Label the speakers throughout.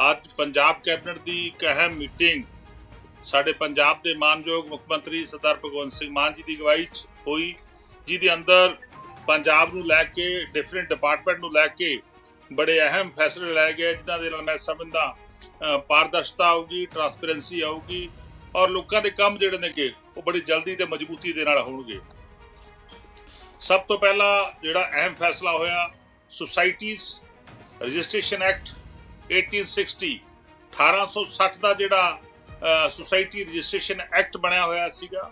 Speaker 1: ਅੱਜ ਪੰਜਾਬ ਕੈਬਨਿਟ ਦੀ ਇੱਕ ਅਹਿਮ ਮੀਟਿੰਗ ਸਾਡੇ ਪੰਜਾਬ ਦੇ ਮਾਨਯੋਗ ਮੁੱਖ ਮੰਤਰੀ ਸਰਦਾਰ ਭਗਵੰਤ ਸਿੰਘ ਮਾਨ ਜੀ ਦੀ ਅਗਵਾਈ 'ਚ ਹੋਈ, ਜਿਹਦੇ ਅੰਦਰ ਪੰਜਾਬ ਨੂੰ ਲੈ ਕੇ ਡਿਫਰੈਂਟ ਡਿਪਾਰਟਮੈਂਟ ਨੂੰ ਲੈ ਕੇ ਬੜੇ ਅਹਿਮ ਫੈਸਲੇ ਲਏ ਗਏ, ਜਿਨ੍ਹਾਂ ਦੇ ਨਾਲ ਮੈਂ ਸਮਝਦਾ ਪਾਰਦਰਸ਼ਤਾ ਆਊਗੀ ਟਰਾਂਸਪੇਰੈਂਸੀ ਆਊਗੀ ਔਰ ਲੋਕਾਂ ਦੇ ਕੰਮ ਜਿਹੜੇ ਨੇਗੇ, ਉਹ ਬੜੀ ਜਲਦੀ ਤੇ ਮਜ਼ਬੂਤੀ ਦੇ ਨਾਲ ਹੋਣਗੇ। ਸਭ ਤੋਂ ਪਹਿਲਾ ਜਿਹੜਾ ਅਹਿਮ ਫੈਸਲਾ ਹੋਇਆ ਸੁਸਾਇਟੀਜ਼ ਰਜਿਸਟ੍ਰੇਸ਼ਨ ਐਕਟ 1860 1860 ਦਾ ਜਿਹੜਾ ਸੁਸਾਇਟੀ ਰਜਿਸਟ੍ਰੇਸ਼ਨ ਐਕਟ ਬਣਿਆ ਹੋਇਆ ਸੀਗਾ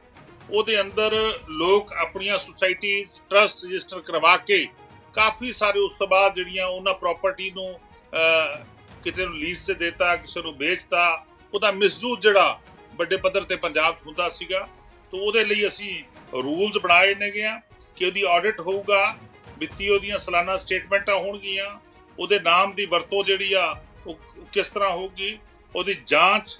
Speaker 1: ਉਹਦੇ ਅੰਦਰ ਲੋਕ ਆਪਣੀਆਂ ਸੁਸਾਇਟੀਜ਼ ਟਰਸਟ ਰਜਿਸਟਰ ਕਰਵਾ ਕੇ ਕਾਫੀ ਸਾਰੇ ਉਸ ਤੋਂ ਬਾਅਦ ਜਿਹੜੀਆਂ ਉਹਨਾਂ ਪ੍ਰਾਪਰਟੀ ਨੂੰ ਅਹ, ਕਿਤੇ ਨੂੰ ਲੀਜ਼ ਤੇ ਦਿੱਤਾ ਕਿਸੇ ਨੂੰ ਵੇਚਤਾ ਉਹਦਾ ਮਿਸਯੂਜ਼ ਜਿਹੜਾ ਵੱਡੇ ਪੱਧਰ ਤੇ ਪੰਜਾਬ 'ਚ ਹੁੰਦਾ ਸੀਗਾ ਤਾਂ ਉਹਦੇ ਲਈ ਅਸੀਂ ਰੂਲਸ ਬਣਾਏ ਨੇਗੇ ਆ ਕਿ ਉਹਦੀ ਆਡਿਟ ਹੋਊਗਾ ਵਿੱਤੀ ਉਹਦੀਆਂ ਸਾਲਾਨਾ ਸਟੇਟਮੈਂਟਾਂ ਹੋਣਗੀਆਂ ਉਹਦੇ ਨਾਮ ਦੀ ਵਰਤੋਂ ਜਿਹੜੀ ਆ ਉਹ ਕਿਸ ਤਰ੍ਹਾਂ ਹੋਊਗੀ, ਉਹਦੀ ਜਾਂਚ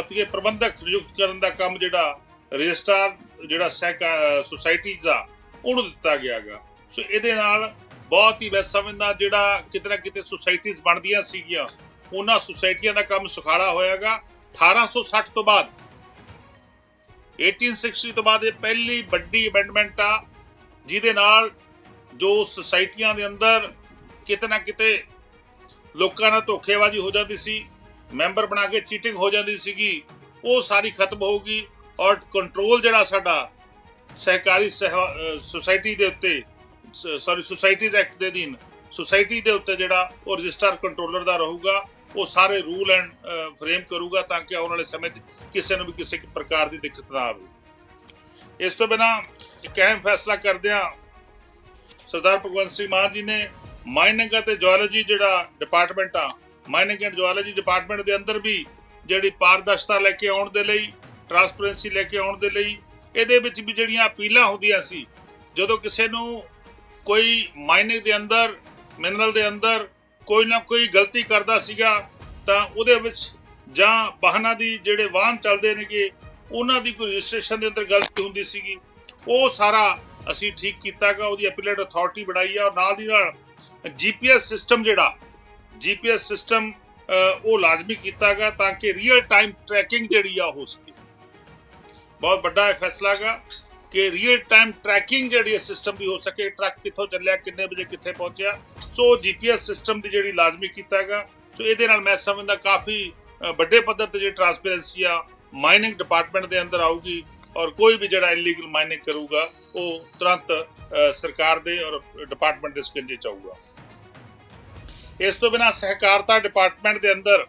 Speaker 1: ਅਤੇ ਪ੍ਰਬੰਧਕ ਨਿਯੁਕਤ ਕਰਨ ਦਾ ਕੰਮ ਜਿਹੜਾ ਰਜਿਸਟਰ ਜਿਹੜਾ ਸੁਸਾਇਟੀ ਦਾ ਉਹਨੂੰ ਦਿੱਤਾ ਗਿਆਗਾ ਸੋ ਇਹਦੇ ਨਾਲ ਬਹੁਤ ਹੀ ਮੈਂ ਸਮਝਦਾ ਜਿਹੜਾ ਕਿਤੇ ਨਾ ਕਿਤੇ ਸੁਸਾਇਟੀਆਂ ਬਣਦੀਆਂ ਸੀਗੀਆਂ, ਉਹਨਾਂ ਸੁਸਾਇਟੀਆਂ ਦਾ ਕੰਮ ਸੁਖਾਲਾ ਹੋਇਆਗਾ 1860 ਤੋਂ ਬਾਅਦ 1860 ਤੋਂ ਬਾਅਦ ਇਹ ਪਹਿਲੀ ਵੱਡੀ ਅਮੈਂਡਮੈਂਟ ਆ, ਜਿਹਦੇ ਨਾਲ ਜੋ ਸੁਸਾਇਟੀਆਂ ਦੇ ਅੰਦਰ ਕਿਤੇ ਨਾ ਕਿਤੇ ਲੋਕਾਂ ਨਾਲ ਧੋਖੇਬਾਜ਼ੀ ਹੋ ਜਾਂਦੀ ਸੀ, ਮੈਂਬਰ ਬਣਾ ਕੇ ਚੀਟਿੰਗ ਹੋ ਜਾਂਦੀ ਸੀਗੀ, ਉਹ ਸਾਰੀ ਖਤਮ ਹੋਊਗੀ ਔਰ ਕੰਟਰੋਲ ਜਿਹੜਾ ਸਾਡਾ ਸਹਿਕਾਰੀ ਸੁਸਾਇਟੀ ਦੇ ਉੱਤੇ ਸੌਰੀ ਸੁਸਾਇਟੀਜ਼ ਐਕਟ ਦੇ ਅਧੀਨ ਸੁਸਾਇਟੀ ਦੇ ਉੱਤੇ ਜਿਹੜਾ ਉਹ ਰਜਿਸਟਰ ਕੰਟਰੋਲਰ ਦਾ ਰਹੂਗਾ, ਉਹ ਸਾਰੇ ਰੂਲ ਐਂਡ ਫਰੇਮ ਕਰੂਗਾ ਤਾਂ ਕਿ ਆਉਣ ਵਾਲੇ ਸਮੇਂ 'ਚ ਕਿਸੇ ਨੂੰ ਵੀ ਕਿਸੇ ਪ੍ਰਕਾਰ ਦੀ ਦਿੱਕਤ ਨਾ ਆਵੇ। ਇਸ ਤੋਂ ਬਿਨਾ ਇੱਕ ਅਹਿਮ ਫੈਸਲਾ ਕਰਦਿਆਂ ਸਰਦਾਰ ਭਗਵੰਤ ਸਿੰਘ ਮਾਨ ਜੀ ਨੇ ਮਾਈਨਿੰਗ ਅਤੇ ਜੀਓਲੋਜੀ ਜਿਹੜਾ ਡਿਪਾਰਟਮੈਂਟ ਆ ਮਾਈਨਿੰਗ ਐਂਡ ਜੀਓਲੋਜੀ ਡਿਪਾਰਟਮੈਂਟ ਦੇ ਅੰਦਰ ਵੀ ਜਿਹੜੀ ਪਾਰਦਰਸ਼ਤਾ ਲੈ ਕੇ ਆਉਣ ਦੇ ਲਈ ਟਰਾਂਸਪੇਰੈਂਸੀ ਲੈ ਕੇ ਆਉਣ ਦੇ ਲਈ, ਇਹਦੇ ਵਿੱਚ ਵੀ ਜਿਹੜੀਆਂ ਅਪੀਲਾਂ ਹੁੰਦੀਆਂ ਸੀ, ਜਦੋਂ ਕਿਸੇ ਨੂੰ ਕੋਈ ਮਾਈਨਿੰਗ ਦੇ ਅੰਦਰ ਮਿਨਰਲ ਦੇ ਅੰਦਰ ਕੋਈ ਨਾ ਕੋਈ ਗਲਤੀ ਕਰਦਾ ਸੀਗਾ, ਤਾਂ ਉਹਦੇ ਵਿੱਚ ਜਾਂ ਵਾਹਨਾਂ ਦੀ ਜਿਹੜੇ ਵਾਹਨ ਚੱਲਦੇ ਨੇਗੇ, ਉਹਨਾਂ ਦੀ ਕੋਈ ਰਜਿਸਟ੍ਰੇਸ਼ਨ ਦੇ ਅੰਦਰ ਗਲਤੀ ਹੁੰਦੀ ਸੀਗੀ, ਉਹ ਸਾਰਾ ਅਸੀਂ ਠੀਕ ਕੀਤਾਗਾ, ਉਹਦੀ ਅਪੀਲੇਟ ਅਥਾਰਟੀ ਬਣਾਈ ਆ, ਔਰ ਨਾਲ ਦੀ ਨਾਲ ਜੀਪੀਐਸ ਸਿਸਟਮ ਜਿਹੜਾ ਜੀਪੀਐਸ ਸਿਸਟਮ ਉਹ ਲਾਜ਼ਮੀ ਕੀਤਾ ਕੀਤਾਗਾ ਤਾਂ ਕਿ ਰੀਅਲ ਟਾਈਮ ਟਰੈਕਿੰਗ ਜਿਹੜੀ ਆ ਹੋ ਸਕੇ। ਬਹੁਤ ਵੱਡਾ ਇਹ ਫੈਸਲਾ ਹੈਗਾ ਕਿ ਰੀਅਲ ਟਾਈਮ ਟਰੈਕਿੰਗ ਜਿਹੜੀ ਹੈ ਸਿਸਟਮ ਦੀ ਹੋ ਸਕੇ। ਟਰੱਕ ਕਿੱਥੋਂ ਚੱਲਿਆ, ਕਿੰਨੇ ਵਜੇ ਕਿੱਥੇ ਪਹੁੰਚਿਆ। ਸੋ ਜੀਪੀਐਸ ਸਿਸਟਮ ਦੀ ਜਿਹੜੀ ਲਾਜ਼ਮੀ ਕੀਤਾ ਕੀਤਾਗਾ ਸੋ ਇਹਦੇ ਨਾਲ ਮੈਂ ਸਮਝਦਾ ਕਾਫੀ ਵੱਡੇ ਪੱਧਰ ਤੇ ਜਿਹੜੀ ਟਰਾਂਸਪੇਰੈਂਸੀ ਆ ਮਾਈਨਿੰਗ ਡਿਪਾਰਟਮੈਂਟ ਦੇ ਅੰਦਰ ਆਊਗੀ ਔਰ ਕੋਈ ਵੀ ਜਿਹੜਾ ਇਲੀਗਲ ਮਾਈਨਿੰਗ ਕਰੂਗਾ, ਉਹ ਤੁਰੰਤ ਸਰਕਾਰ ਦੇ ਔਰ ਡਿਪਾਰਟਮੈਂਟ ਦੇ ਸਕੰਜੇ ਚ ਆਊਗਾ ਇਸ ਤੋਂ ਬਿਨਾ ਸਹਿਕਾਰਤਾ ਡਿਪਾਰਟਮੈਂਟ ਦੇ ਅੰਦਰ,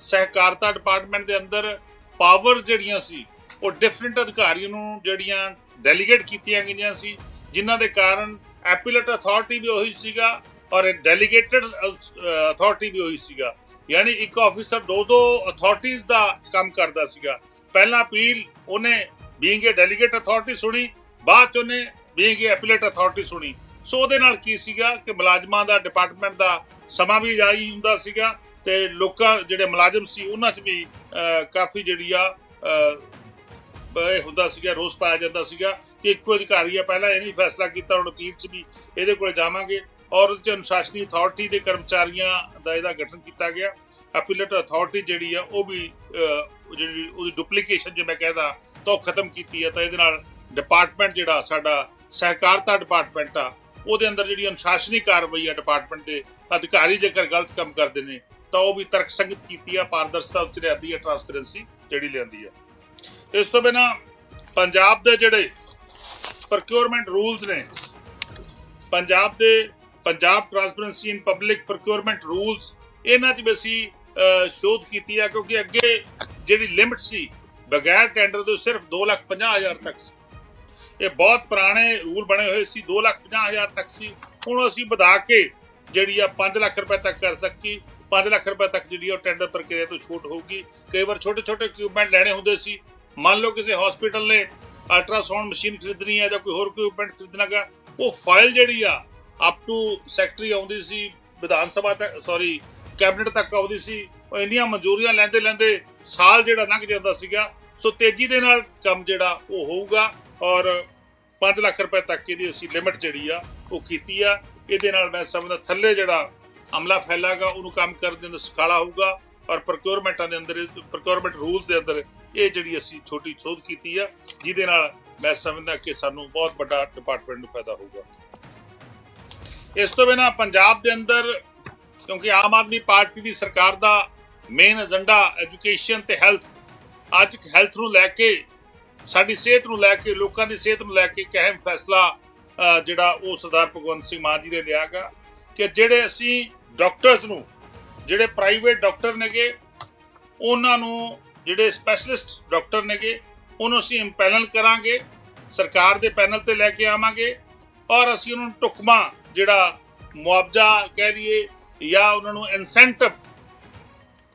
Speaker 1: ਸਹਿਕਾਰਤਾ ਡਿਪਾਰਟਮੈਂਟ ਦੇ ਅੰਦਰ ਪਾਵਰ ਜਿਹੜੀਆਂ ਸੀ, ਉਹ ਡਿਫਰੈਂਟ ਅਧਿਕਾਰੀਆਂ ਨੂੰ ਜਿਹੜੀਆਂ ਡੈਲੀਗੇਟ ਕੀਤੀਆਂ ਗਈਆਂ ਸੀ, ਜਿਨ੍ਹਾਂ ਦੇ ਕਾਰਨ ਐਪੀਲੇਟ ਅਥਾਰਟੀ ਵੀ ਉਹੀ ਸੀਗਾ ਔਰ ਡੈਲੀਗੇਟਡ ਅਥਾਰਟੀ ਵੀ ਉਹੀ ਸੀਗਾ। ਯਾਨੀ ਇੱਕ ਆਫੀਸਰ ਦੋ ਦੋ ਅਥਾਰਟੀਆਂ ਦਾ ਕੰਮ ਕਰਦਾ ਸੀਗਾ। ਪਹਿਲਾਂ ਅਪੀਲ ਉਹਨੇ ਬੀਇੰਗ ਏ ਡੈਲੀਗੇਟ ਅਥਾਰਟੀ ਸੁਣੀ, ਬਾਅਦ ਚ ਉਹਨੇ ਬੀਇੰਗ ਏ ਐਪੀਲੇਟ ਅਥਾਰਟੀ ਸੁਣੀ। ਸੋ ਉਹਦੇ ਨਾਲ ਕੀ ਸੀਗਾ ਕਿ ਮੁਲਾਜ਼ਮਾਂ ਦਾ ਡਿਪਾਰਟਮੈਂਟ ਦਾ ਸਮਾਂ ਵੀ ਜਾਈ ਹੁੰਦਾ ਸੀਗਾ ਤੇ ਲੋਕਾਂ ਜਿਹੜੇ ਮੁਲਾਜ਼ਮ ਸੀ ਉਹਨਾਂ 'ਚ ਵੀ ਕਾਫੀ ਜਿਹੜੀ ਆ ਇਹ ਹੁੰਦਾ ਸੀਗਾ, ਰੋਸ ਪਾਇਆ ਜਾਂਦਾ ਸੀਗਾ ਕਿ ਇੱਕੋ ਅਧਿਕਾਰੀ ਆ, ਪਹਿਲਾਂ ਇਹ ਨਹੀਂ ਫੈਸਲਾ ਕੀਤਾ, ਹੁਣ ਅਪੀਲ 'ਚ ਵੀ ਇਹਦੇ ਕੋਲ ਜਾਵਾਂਗੇ ਔਰ ਉਹਦੇ 'ਚ ਅਨੁਸ਼ਾਸਨੀ ਅਥਾਰਟੀ ਦੇ ਕਰਮਚਾਰੀਆਂ ਦਾ ਇਹਦਾ ਗਠਨ ਕੀਤਾ ਗਿਆ। ਅਪੀਲੇਟ ਅਥਾਰਟੀ ਜਿਹੜੀ ਆ, ਉਹ ਵੀ ਜਿਹੜੀ ਉਹਦੀ ਡੁਪਲੀਕੇਸ਼ਨ ਜੇ ਮੈਂ ਕਹਿੰਦਾ, ਤਾਂ ਉਹ ਖਤਮ ਕੀਤੀ ਹੈ ਤਾਂ ਇਹਦੇ ਨਾਲ ਡਿਪਾਰਟਮੈਂਟ ਜਿਹੜਾ ਸਾਡਾ ਸਹਿਕਾਰਤਾ ਡਿਪਾਰਟਮੈਂਟ ਆ ਉਹਦੇ ਅੰਦਰ ਜਿਹੜੀ ਅਨੁਸ਼ਾਸਨੀ ਕਾਰਵਾਈ ਆ ਡਿਪਾਰਟਮੈਂਟ ਦੇ ਅਧਿਕਾਰੀ ਜੇਕਰ ਗਲਤ ਕੰਮ ਕਰਦੇ ਨੇ ਤਾਂ ਉਹ ਵੀ ਤਰਕਸੰਗਤ ਕੀਤੀ ਆ ਪਾਰਦਰਸ਼ਤਾ ਉੱਚ ਲਿਆਂਦੀ ਆ ਟਰਾਂਸਪੇਰੈਂਸੀ ਜਿਹੜੀ ਲਿਆਂਦੀ ਆ। ਇਸ ਤੋਂ ਬਿਨਾ ਪੰਜਾਬ ਦੇ ਜਿਹੜੇ ਪ੍ਰੋਕਿਉਰਮੈਂਟ ਰੂਲਸ ਨੇ ਪੰਜਾਬ ਦੇ Punjab transparency in public procurement rules ਇਹਨਾਂ 'ਚ ਵੀ ਅਸੀਂ ਸ਼ੋਧ ਕੀਤੀ ਆ ਕਿਉਂਕਿ ਅੱਗੇ ਜਿਹੜੀ ਲਿਮਿਟ ਸੀ ਬਗੈਰ ਟੈਂਡਰ ਦੇ ਸਿਰਫ 2,50,000 ਤੱਕ ਸੀ। ਇਹ ਬਹੁਤ ਪੁਰਾਣੇ ਰੂਲ ਬਣੇ ਹੋਏ ਸੀ 2,50,000 ਤੱਕ ਸੀ। ਹੁਣ ਅਸੀਂ ਵਧਾ ਕੇ ਜਿਹੜੀ ਆ 5 ਲੱਖ ਰੁਪਏ ਤੱਕ ਕਰ ਸਕੀ। 5 ਲੱਖ ਰੁਪਏ ਤੱਕ ਜਿਹੜੀ ਉਹ ਟੈਂਡਰ ਪ੍ਰਕਿਰਿਆ ਤੋਂ ਛੋਟ ਹੋਊਗੀ। ਕਈ ਵਾਰ ਛੋਟੇ ਛੋਟੇ ਇਕਵਿਪਮੈਂਟ ਲੈਣੇ ਹੁੰਦੇ ਸੀ। ਮੰਨ ਲਓ ਕਿਸੇ ਹਸਪੀਟਲ ਨੇ ਅਲਟਰਾਸਾਊਂਡ ਮਸ਼ੀਨ ਖਰੀਦਣੀ ਹੈ ਜਾਂ ਕੋਈ ਹੋਰ ਕੋਈ ਇਕਵਿਪਮੈਂਟ ਖਰੀਦਣਾਗਾ ਉਹ ਫਾਈਲ ਜਿਹੜੀ ਆ ਅਪ ਟੂ ਸੈਕਟਰੀ ਆਉਂਦੀ ਸੀ ਵਿਧਾਨ ਸਭਾ ਤੱਕ ਸੌਰੀ ਕੈਬਨਿਟ ਤੱਕ ਆਉਂਦੀ ਸੀ। ਉਹ ਇੰਨੀਆਂ ਮਨਜ਼ੂਰੀਆਂ ਲੈਂਦੇ ਲੈਂਦੇ ਸਾਲ ਜਿਹੜਾ ਲੰਘ ਜਾਂਦਾ ਸੀਗਾ। ਸੋ ਤੇਜ਼ੀ ਦੇ ਨਾਲ ਕੰਮ ਜਿਹੜਾ ਉਹ ਹੋਊਗਾ। ਔਰ 5 ਲੱਖ ਰੁਪਏ ਤੱਕ ਇਹਦੀ ਅਸੀਂ ਲਿਮਿਟ ਜਿਹੜੀ ਆ, ਉਹ ਕੀਤੀ ਆ। ਇਹਦੇ ਨਾਲ ਮੈਂ ਸਮਝਦਾ ਥੱਲੇ ਜਿਹੜਾ ਅਮਲਾ ਫੈਲਾਗਾ, ਉਹਨੂੰ ਕੰਮ ਕਰਨ ਦੇ ਅੰਦਰ ਸਖਾਲਾ ਹੋਊਗਾ ਔਰ ਪ੍ਰੋਕਿਉਰਮੈਂਟਾਂ ਦੇ ਅੰਦਰ ਪ੍ਰੋਕਿਉਰਮੈਂਟ ਰੂਲਸ ਦੇ ਅੰਦਰ ਇਹ ਜਿਹੜੀ ਅਸੀਂ ਛੋਟੀ ਸੋਧ ਕੀਤੀ ਆ, ਜਿਹਦੇ ਨਾਲ ਮੈਂ ਸਮਝਦਾ ਕਿ ਸਾਨੂੰ ਬਹੁਤ ਵੱਡਾ ਡਿਪਾਰਟਮੈਂਟ ਨੂੰ ਫਾਇਦਾ ਹੋਊਗਾ। ਇਸ ਤੋਂ ਬਿਨਾਂ ਪੰਜਾਬ ਦੇ ਅੰਦਰ, ਕਿਉਂਕਿ ਆਮ ਆਦਮੀ ਪਾਰਟੀ ਦੀ ਸਰਕਾਰ ਦਾ ਮੇਨ ਏਜੰਡਾ ਐਜੂਕੇਸ਼ਨ ਤੇ ਹੈਲਥ ਅੱਜ ਹੈਲਥ ਨੂੰ ਲੈ ਕੇ ਸਾਡੀ ਸਿਹਤ ਨੂੰ ਲੈ ਕੇ, ਲੋਕਾਂ ਦੀ ਸਿਹਤ ਨੂੰ ਲੈ ਕੇ ਇੱਕ ਅਹਿਮ ਫੈਸਲਾ ਜਿਹੜਾ ਉਹ ਸਰਦਾਰ ਭਗਵੰਤ ਸਿੰਘ ਮਾਨ ਜੀ ਨੇ ਲਿਆਗਾ ਕਿ ਜਿਹੜੇ ਅਸੀਂ ਡਾਕਟਰਸ ਨੂੰ, ਜਿਹੜੇ ਪ੍ਰਾਈਵੇਟ ਡਾਕਟਰ ਨੇਗੇ, ਉਹਨਾਂ ਨੂੰ ਜਿਹੜੇ ਸਪੈਸ਼ਲਿਸਟ ਡਾਕਟਰ ਨੇਗੇ, ਉਹਨੂੰ ਅਸੀਂ ਇੰਪੈਨਲ ਕਰਾਂਗੇ, ਸਰਕਾਰ ਦੇ ਪੈਨਲ ਤੇ ਲੈ ਕੇ ਆਵਾਂਗੇ ਔਰ ਅਸੀਂ ਉਹਨਾਂ ਨੂੰ ਟੁਕਮਾ ਜਿਹੜਾ ਮੁਆਵਜ਼ਾ ਕਹਿ ਲਈਏ ਜਾਂ ਉਹਨਾਂ ਨੂੰ ਇਨਸੈਂਟਿਵ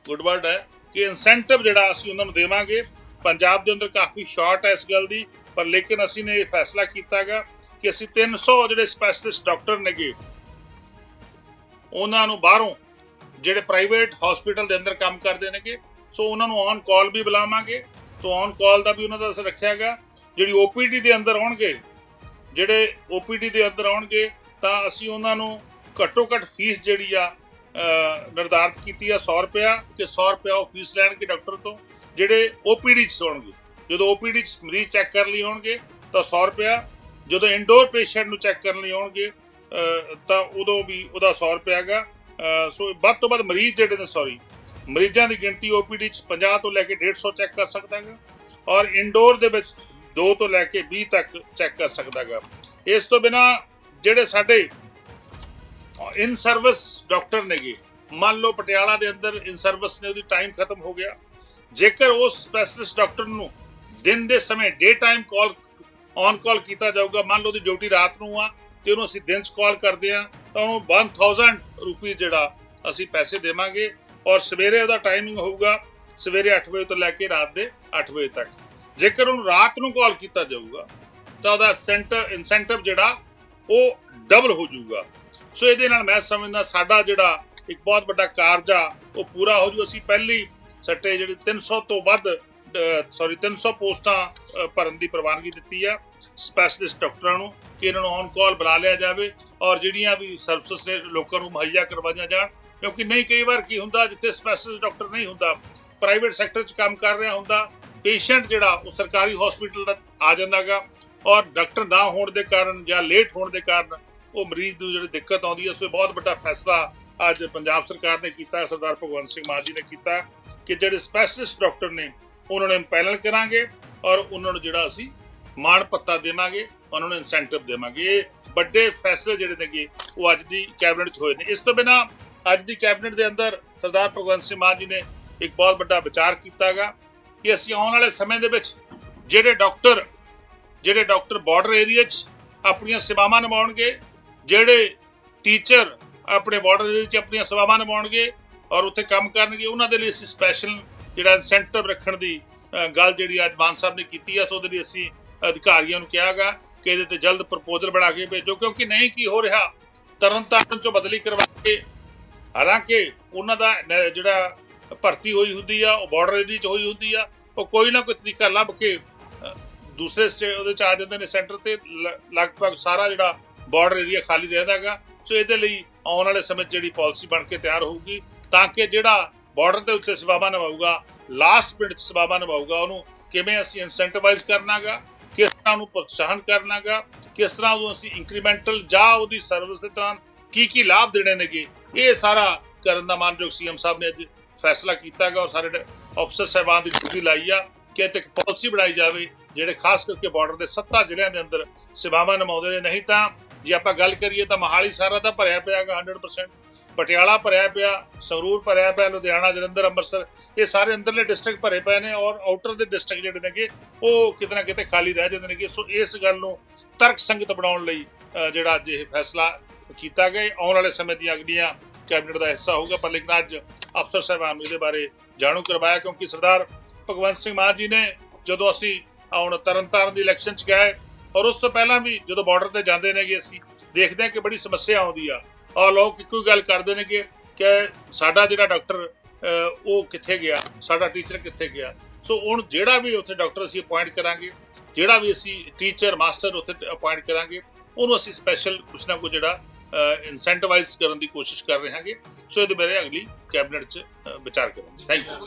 Speaker 1: ਗੁੱਡ ਵਰਡ ਹੈ, ਕਿ ਇਨਸੈਂਟਿਵ ਜਿਹੜਾ ਅਸੀਂ ਉਹਨਾਂ ਨੂੰ ਦੇਵਾਂਗੇ ਪੰਜਾਬ ਦੇ ਅੰਦਰ ਕਾਫੀ ਸ਼ਾਰਟ ਹੈ ਇਸ ਗੱਲ ਦੀ, ਪਰ ਲੇਕਿਨ ਅਸੀਂ ਨੇ ਇਹ ਫੈਸਲਾ ਕੀਤਾਗਾ ਕਿ ਅਸੀਂ 300 ਜਿਹੜੇ ਸਪੈਸ਼ਲਿਸਟ ਡਾਕਟਰ ਨੇਗੇ, ਉਹਨਾਂ ਨੂੰ ਬਾਹਰੋਂ ਜਿਹੜੇ ਪ੍ਰਾਈਵੇਟ ਹਸਪੀਟਲ ਦੇ ਅੰਦਰ ਕੰਮ ਕਰਦੇ ਨੇਗੇ, ਸੋ ਉਹਨਾਂ ਨੂੰ on call we ਬੁਲਾਵਾਂਗੇ so on ਕਾਲ ਦਾ ਵੀ ਉਹਨਾਂ ਦਾ ਅਸੀਂ ਰੱਖਿਆਗਾ, ਜਿਹੜੀ ਓਪੀਡੀ ਦੇ ਅੰਦਰ ਆਉਣਗੇ, ਜਿਹੜੇ ਓਪੀਡੀ ਦੇ ਅੰਦਰ ਆਉਣਗੇ, ਤਾਂ ਅਸੀਂ ਉਹਨਾਂ ਨੂੰ ਘੱਟੋ ਘੱਟ ਫੀਸ ਜਿਹੜੀ ਆ ਨਿਰਧਾਰਤ ਕੀਤੀ ਆ 100 ਰੁਪਿਆ ਕਿ 100 ਰੁਪਿਆ ਉਹ ਫੀਸ ਲੈਣਗੇ ਡਾਕਟਰ ਤੋਂ, ਜਿਹੜੇ ਓਪੀਡੀ ਚ ਹੋਣਗੇ। ਜਦੋਂ ਓਪੀਡੀ ਚ ਮਰੀਜ਼ ਚੈੱਕ ਕਰਨ ਲਈ ਆਉਣਗੇ ਤਾਂ 100 ਰੁਪਿਆ ਜਦੋਂ ਇਨਡੋਰ ਪੇਸ਼ੈਂਟ ਨੂੰ ਚੈੱਕ ਕਰਨ ਲਈ ਆਉਣਗੇ ਤਾਂ ਉਦੋਂ ਵੀ ਉਹਦਾ 100 ਰੁਪਿਆ ਹੈਗਾ। ਸੋ ਵੱਧ ਤੋਂ ਵੱਧ ਮਰੀਜ਼ ਜਿਹੜੇ ਨੇ ਸੌਰੀ ਮਰੀਜ਼ਾਂ ਦੀ ਗਿਣਤੀ ਓਪੀਡੀ ਚ 50 ਤੋਂ ਲੈ ਕੇ 150 ਚੈੱਕ ਕਰ ਸਕਦਾ ਹੈਗਾ ਔਰ ਇਨਡੋਰ ਦੇ ਵਿੱਚ 2 ਤੋਂ ਲੈ ਕੇ 20 ਤੱਕ ਚੈੱਕ ਕਰ ਸਕਦਾ ਹੈਗਾ। ਇਸ ਤੋਂ ਬਿਨਾ ਜਿਹੜੇ ਸਾਡੇ ਇਨ ਸਰਵਿਸ ਡਾਕਟਰ ਨੇਗੇ ਮੰਨ ਲਓ ਪਟਿਆਲਾ ਦੇ ਅੰਦਰ ਇਨ ਸਰਵਿਸ ਨੇ ਉਹਦੀ ਟਾਈਮ ਖਤਮ ਹੋ ਗਿਆ। ਜੇਕਰ ਉਸ ਸਪੈਸ਼ਲਿਸਟ ਡਾਕਟਰ ਨੂੰ ਦਿਨ ਦੇ ਸਮੇਂ ਡੇ ਟਾਈਮ ਕਾਲ ਔਨ ਕਾਲ ਕੀਤਾ ਜਾਊਗਾ, ਮੰਨ ਲਓ ਉਹਦੀ ਡਿਊਟੀ ਰਾਤ ਨੂੰ ਆ, ਤੇ ਉਹਨੂੰ ਅਸੀਂ ਦਿਨ 'ਚ ਕਾਲ ਕਰਦੇ ਆ ਤਾਂ ਉਹਨੂੰ 1000 ਰੁਪਏ ਜਿਹੜਾ ਅਸੀਂ ਪੈਸੇ ਦੇਵਾਂਗੇ ਔਰ ਸਵੇਰੇ ਉਹਦਾ ਟਾਈਮਿੰਗ ਹੋਊਗਾ ਸਵੇਰੇ 8 ਵਜੇ ਤੋਂ ਲੈ ਕੇ ਰਾਤ ਦੇ 8 ਵਜੇ ਤੱਕ। ਜੇਕਰ ਉਹਨੂੰ ਰਾਤ ਨੂੰ ਕਾਲ ਕੀਤਾ ਜਾਊਗਾ, ਤਾਂ ਉਹਦਾ ਸੈਂਟਰ ਇਨਸੈਂਟਿਵ ਜਿਹੜਾ ਉਹ ਡਬਲ ਹੋ ਜਾਊਗਾ। ਸੋ ਇਹਦੇ ਨਾਲ ਮੈਂ ਸਮਝਦਾ ਸਾਡਾ ਜਿਹੜਾ ਇੱਕ ਬਹੁਤ ਵੱਡਾ ਕਾਰਜ ਆ, ਉਹ ਪੂਰਾ ਹੋ ਜੂ। ਅਸੀਂ ਪਹਿਲੀ ਸੱਟੇ ਜਿਹੜੇ 300 ਤੋਂ ਵੱਧ ਸੌਰੀ 300 ਪੋਸਟਾਂ ਭਰਨ ਦੀ ਪ੍ਰਵਾਨਗੀ ਦਿੱਤੀ ਆ ਸਪੈਸ਼ਲਿਸਟ ਡਾਕਟਰਾਂ ਨੂੰ ਕਿ ਇਹਨਾਂ ਨੂੰ ਔਨ ਕਾਲ ਬੁਲਾ ਲਿਆ ਜਾਵੇ ਔਰ ਜਿਹੜੀਆਂ ਵੀ ਸਰਵਿਸ ਨੇ ਲੋਕਾਂ ਨੂੰ ਮੁਹੱਈਆ ਕਰਵਾਈਆਂ ਜਾਣ। ਕਿਉਂਕਿ ਨਹੀਂ ਕਈ ਵਾਰ ਕੀ ਹੁੰਦਾ, ਜਿੱਥੇ ਸਪੈਸ਼ਲਿਸਟ ਡਾਕਟਰ ਨਹੀਂ ਹੁੰਦਾ ਪ੍ਰਾਈਵੇਟ ਸੈਕਟਰ 'ਚ ਕੰਮ ਕਰ ਰਿਹਾ ਹੁੰਦਾ ਪੇਸ਼ੈਂਟ ਜਿਹੜਾ, ਉਹ ਸਰਕਾਰੀ ਹਸਪੀਟਲ ਦਾ ਆ ਜਾਂਦਾਗਾ ਔਰ ਡਾਕਟਰ ਨਾ ਹੋਣ ਦੇ ਕਾਰਨ ਜਾਂ ਲੇਟ ਹੋਣ ਦੇ ਕਾਰਨ ਉਹ ਮਰੀਜ਼ ਨੂੰ ਜਿਹੜੀ ਦਿੱਕਤ ਆਉਂਦੀ ਹੈ ਸੋ ਇਹ ਬਹੁਤ ਵੱਡਾ ਫੈਸਲਾ ਅੱਜ ਪੰਜਾਬ ਸਰਕਾਰ ਨੇ ਕੀਤਾ ਸਰਦਾਰ ਭਗਵੰਤ ਸਿੰਘ ਮਾਨ ਜੀ ਨੇ ਕੀਤਾ ਕਿ ਜਿਹੜੇ ਸਪੈਸ਼ਲਿਸਟ ਡਾਕਟਰ ਨੇ, ਉਹਨਾਂ ਨੂੰ ਇੰਪੈਨਲ ਕਰਾਂਗੇ ਔਰ ਉਹਨਾਂ ਨੂੰ ਜਿਹੜਾ ਅਸੀਂ ਮਾਣ ਪੱਤਾ ਦੇਵਾਂਗੇ, ਉਹਨਾਂ ਨੂੰ ਇਨਸੈਂਟਿਵ ਦੇਵਾਂਗੇ। ਇਹ ਵੱਡੇ ਫੈਸਲੇ ਜਿਹੜੇ ਨੇਗੇ, ਉਹ ਅੱਜ ਦੀ ਕੈਬਨਿਟ 'ਚ ਹੋਏ ਨੇ। ਇਸ ਤੋਂ ਬਿਨਾ ਅੱਜ ਦੀ ਕੈਬਨਿਟ ਦੇ ਅੰਦਰ ਸਰਦਾਰ ਭਗਵੰਤ ਸਿੰਘ ਮਾਨ ਜੀ ਨੇ ਇੱਕ ਬਹੁਤ ਵੱਡਾ ਵਿਚਾਰ ਕੀਤਾਗਾ ਕਿ ਅਸੀਂ ਆਉਣ ਵਾਲੇ ਸਮੇਂ ਦੇ ਵਿੱਚ ਜਿਹੜੇ ਡਾਕਟਰ ਜਿਹੜੇ ਡਾਕਟਰ ਬਾਰਡਰ ਏਰੀਆ 'ਚ ਆਪਣੀਆਂ ਸੇਵਾਵਾਂ ਨਿਭਾਉਣਗੇ ਜਿਹੜੇ ਟੀਚਰ ਆਪਣੇ ਬਾਰਡਰ ਏਰੀਆ 'ਚ ਆਪਣੀਆਂ ਸੇਵਾਵਾਂ ਨਿਭਾਉਣਗੇ ਔਰ ਉੱਥੇ ਕੰਮ ਕਰਨਗੇ, ਉਹਨਾਂ ਦੇ ਲਈ ਅਸੀਂ ਸਪੈਸ਼ਲ ਜਿਹੜਾ ਇਨਸੈਂਟਿਵ ਰੱਖਣ ਦੀ ਗੱਲ ਜਿਹੜੀ ਅੱਜ ਮਾਨ ਸਾਹਿਬ ਨੇ ਕੀਤੀ ਆ, ਸੋ ਉਹਦੇ ਲਈ ਅਸੀਂ ਅਧਿਕਾਰੀਆਂ ਨੂੰ ਕਿਹਾਗਾ ਕਿ ਇਹਦੇ ਤੇ ਜਲਦ ਪ੍ਰਪੋਜ਼ਲ ਬਣਾ ਕੇ ਭੇਜੋ, ਕਿਉਂਕਿ ਨਹੀਂ ਕੀ ਹੋ ਰਿਹਾ, ਤਰਨਤਾਰਨ ਚੋਂ ਬਦਲੀ ਕਰਵਾ ਕੇ, ਹਾਲਾਂਕਿ ਉਹਨਾਂ ਦਾ ਜਿਹੜਾ ਭਰਤੀ ਹੋਈ ਹੁੰਦੀ ਆ, ਉਹ ਬਾਰਡਰ ਏਰੀਆ 'ਚ ਹੋਈ ਹੁੰਦੀ ਆ, ਉਹ ਕੋਈ ਨਾ ਕੋਈ ਤਰੀਕਾ ਲੱਭ ਕੇ ਦੂਸਰੇ ਸਟੇਟ ਉਹਦੇ ਚ ਆ ਜਾਂਦੇ ਨੇ ਸੈਂਟਰ ਤੇ, ਲ- ਲਗਭਗ ਸਾਰਾ ਜਿਹੜਾ ਬਾਰਡਰ ਏਰੀਆ ਖਾਲੀ ਰਹਿੰਦਾਗਾ ਸੋ ਇਹਦੇ ਲਈ ਆਉਣ ਵਾਲੇ ਸਮੇਂ 'ਚ ਜਿਹੜੀ ਪਾਲਿਸੀ ਬਣ ਕੇ ਤਿਆਰ ਹੋਊਗੀ, ਤਾਂ ਕਿ ਜਿਹੜਾ ਬਾਰਡਰ ਦੇ ਉੱਤੇ ਸੇਵਾਵਾਂ ਨਿਭਾਊਗਾ ਲਾਸਟ ਪਿੰਡ 'ਚ ਸੇਵਾਵਾਂ ਨਿਭਾਊਗਾ, ਉਹਨੂੰ ਕਿਵੇਂ ਅਸੀਂ ਇਨਸੈਂਟੀਵਾਈਜ਼ ਕਰਨਾਗਾ, ਕਿਸ ਤਰ੍ਹਾਂ ਉਹਨੂੰ ਪ੍ਰੋਤਸਾਹਨ ਕਰਨਾਗਾ, ਕਿਸ ਤਰ੍ਹਾਂ ਉਹਨੂੰ ਅਸੀਂ ਇੰਕਰੀਮੈਂਟਲ ਜਾਂ ਉਹਦੀ ਸਰਵਿਸ ਦੇ ਦੌਰਾਨ ਕੀ ਕੀ ਲਾਭ ਦੇਣੇ ਨੇਗੇ, ਇਹ ਸਾਰਾ ਕਰਨ ਦਾ ਮਾਨਯੋਗ ਸੀਐਮ ਸਾਹਿਬ ਨੇ ਅੱਜ ਫੈਸਲਾ ਕੀਤਾਗਾ ਔਰ ਸਾਰੇ ਅਫਸਰ ਸਾਹਿਬਾਨ ਦੀ ਡਿਊਟੀ ਲਾਈ ਆ ਕਿ ਇੱਕ ਪਾਲਿਸੀ ਬਣਾਈ ਜਾਵੇ, ਜਿਹੜੇ ਖਾਸ ਕਰਕੇ ਬਾਰਡਰ ਦੇ ਸੱਤਾ ਜ਼ਿਲ੍ਹਿਆਂ ਦੇ ਅੰਦਰ ਸੇਵਾਵਾਂ ਨਿਭਾਉਂਦੇ ਨੇ। ਨਹੀਂ ਤਾਂ ਜੇ ਆਪਾਂ ਗੱਲ ਕਰੀਏ ਤਾਂ ਮਹਾਲੀ ਸਾਰਾ ਤਾਂ ਭਰਿਆ ਪਿਆਗਾ 100% ਪਟਿਆਲਾ ਭਰਿਆ ਪਿਆ, ਸੰਗਰੂਰ ਭਰਿਆ ਪਿਆ, ਲੁਧਿਆਣਾ, ਜਲੰਧਰ, ਅੰਮ੍ਰਿਤਸਰ, ਇਹ ਸਾਰੇ ਅੰਦਰਲੇ ਡਿਸਟ੍ਰਿਕਟ ਭਰੇ ਪਏ ਨੇ ਔਰ ਆਊਟਰ ਦੇ ਡਿਸਟ੍ਰਿਕਟ ਜਿਹੜੇ ਨੇਗੇ, ਉਹ ਕਿਤੇ ਨਾ ਕਿਤੇ ਖਾਲੀ ਰਹਿ ਜਾਂਦੇ ਨੇਗੇ। ਸੋ ਇਸ ਗੱਲ ਨੂੰ ਤਰਕ ਸੰਗਤ ਬਣਾਉਣ ਲਈ ਜਿਹੜਾ ਅੱਜ ਇਹ ਫੈਸਲਾ ਕੀਤਾ ਗਿਆ ਆਉਣ ਵਾਲੇ ਸਮੇਂ ਦੀਆਂ ਅਗਲੀਆਂ ਕੈਬਨਿਟ ਦਾ ਹਿੱਸਾ ਹੋਊਗਾ। ਪਰ ਲੇਕਿਨ ਅੱਜ ਅਫਸਰ ਸਾਹਿਬਾਨ ਨੂੰ ਇਹਦੇ ਬਾਰੇ ਜਾਣੂ ਕਰਵਾਇਆ, ਕਿਉਂਕਿ ਸਰਦਾਰ ਭਗਵੰਤ ਸਿੰਘ ਮਾਨ ਜੀ ਨੇ ਜਦੋਂ ਅਸੀਂ ਹੁਣ ਤਰਨਤਾਰਨ ਦੀ ਇਲੈਕਸ਼ਨ ਚ ਗਏ ਔਰ ਉਸ ਤੋਂ ਪਹਿਲਾਂ ਵੀ ਜਦੋਂ ਬਾਰਡਰ ਤੇ ਜਾਂਦੇ ਨੇਗੇ ਅਸੀਂ, ਦੇਖਦੇ ਹਾਂ ਕਿ ਬੜੀ ਸਮੱਸਿਆ ਆਉਂਦੀ ਆ। ਔਰ ਲੋਕ ਇੱਕੋ ਹੀ ਗੱਲ ਕਰਦੇ ਨੇ ਕਿ ਕਿ ਸਾਡਾ ਜਿਹੜਾ ਡਾਕਟਰ ਉਹ ਕਿੱਥੇ ਗਿਆ? ਸਾਡਾ ਟੀਚਰ ਕਿੱਥੇ ਗਿਆ? ਸੋ ਹੁਣ ਜਿਹੜਾ ਵੀ ਉੱਥੇ ਡਾਕਟਰ ਅਸੀਂ ਅਪਾਇੰਟ ਕਰਾਂਗੇ, ਜਿਹੜਾ ਵੀ ਅਸੀਂ ਟੀਚਰ ਮਾਸਟਰ ਉੱਥੇ ਅਪਾਇੰਟ ਕਰਾਂਗੇ, ਉਹਨੂੰ ਅਸੀਂ ਸਪੈਸ਼ਲ ਕੁਛ ਨਾ ਕੁਛ ਜਿਹੜਾ ਇਨਸੈਂਟੀਵਾਈਜ਼ ਕਰਨ ਦੀ ਕੋਸ਼ਿਸ਼ ਕਰ ਰਹੇ ਹਾਂਗੇ ਸੋ ਇਹਦੇ ਬਾਰੇ ਅਗਲੀ ਕੈਬਨਿਟ 'ਚ ਵਿਚਾਰ ਕਰਾਂਗੇ। Thank you